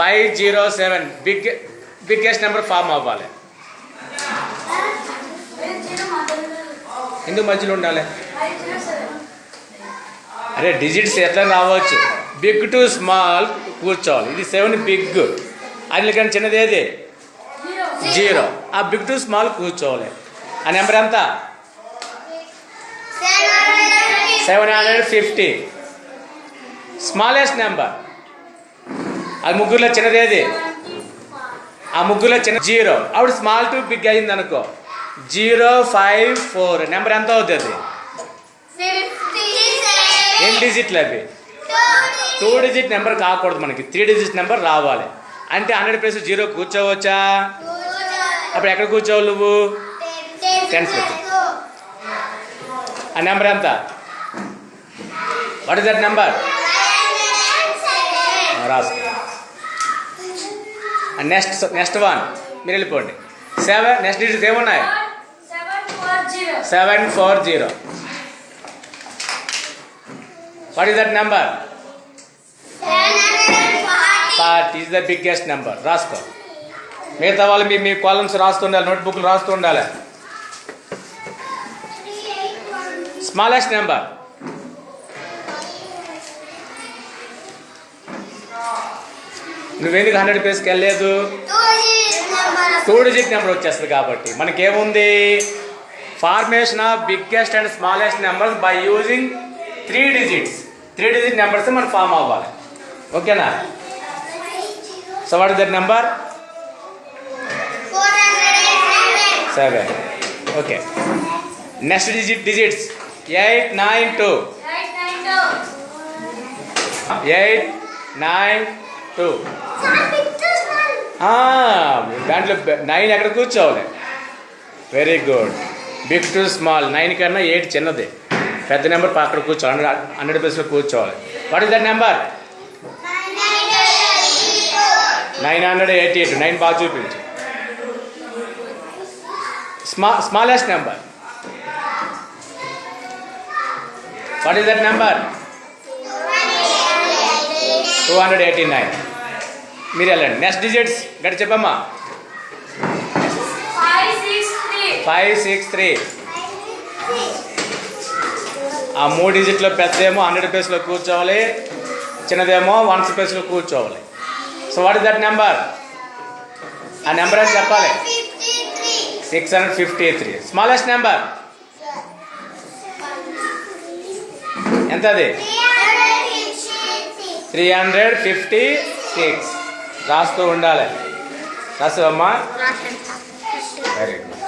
Five zero seven big biggest number form అవ్వాలి. ఎందుకు మధ్యలో ఉండాలి? అరే డిజిట్స్ ఎట్లా రావచ్చు? బిగ్ టు స్మాల్ కూర్చోవాలి. ఇది సెవెన్ బిగ్. అందుకని చిన్నది ఏది? జీరో. ఆ బిగ్ టు స్మాల్ కూర్చోవాలి. ఆ నెంబర్ ఎంత? Seven hundred fifty. Smallest number. అది ముగ్గురులో చిన్నది ఏది? ఆ ముగ్గురులో చిన్న జీరో. అప్పుడు స్మాల్ టు బిగ్ అయింది అనుకో. జీరో ఫైవ్ ఫోర్ నెంబర్ ఎంత అవుతుంది ఎన్ని డిజిట్లు అవి? టూ డిజిట్ నెంబర్ కాకూడదు మనకి. త్రీ డిజిట్ నెంబర్ రావాలి. అంటే హండ్రెడ్ ప్లస్ జీరో కూర్చోవచ్చా? అప్పుడు ఎక్కడ కూర్చోవాలి నువ్వు? Tens పెట్టు. ఆ నెంబర్ ఎంత? వాట్ ఇస్ దట్ నెంబర్ రాసు నెక్స్ట్ నెక్స్ట్ వన్ మీరు వెళ్ళిపోండి. సెవెన్ నెక్స్ట్ డిజిట్స్ ఏమున్నాయి? Seven four zero what is that number forty is the biggest number రాసుకో. మిగతా వాళ్ళు మీ మీ కాలమ్స్ రాస్తుండాలి నోట్బుక్లు రాస్తూ ఉండాలి. స్మాలెస్ట్ నెంబర్ నువ్వెందుకు హండ్రెడ్ పేస్కి వెళ్ళలేదు? టూ డిజిట్ నెంబర్ వచ్చేస్తుంది కాబట్టి. మనకేముంది? Formation of biggest and smallest numbers by using three digits three digit numbers మనం ఫామ్ అవ్వాలి. ఓకేనా? So what is that number seven okay next digit digits eight nine two eight nine two దాంట్లో nine ఎక్కడ కూర్చోవాలి? Very good big to small nine కన్నా eight చిన్నది. పెద్ద number అక్కడ కూర్చోవాలి. హండ్రెడ్ హండ్రెడ్ ప్లేస్లో కూర్చోవాలి. What is that number nine hundred eighty eight nine బాగా చూపించు. స్మా smallest number what is that number two hundred eighty nine. మీరు వెళ్ళండి. Next digits. గడి చెప్పమ్మా. Five six three. ఆ మూడు డిజిట్లో పెద్దదేమో హండ్రెడ్ ప్లేస్లో కూర్చోవాలి. చిన్నదేమో వన్స్ ప్లేస్లో కూర్చోవాలి. So what is that number ఆ నెంబర్ అని చెప్పాలి? Six hundred fifty three smallest number ఎంత అది త్రీ హండ్రెడ్ ఫిఫ్టీ సిక్స్. రాస్తూ ఉండాలి. రాసు అమ్మా వెరీ గుడ్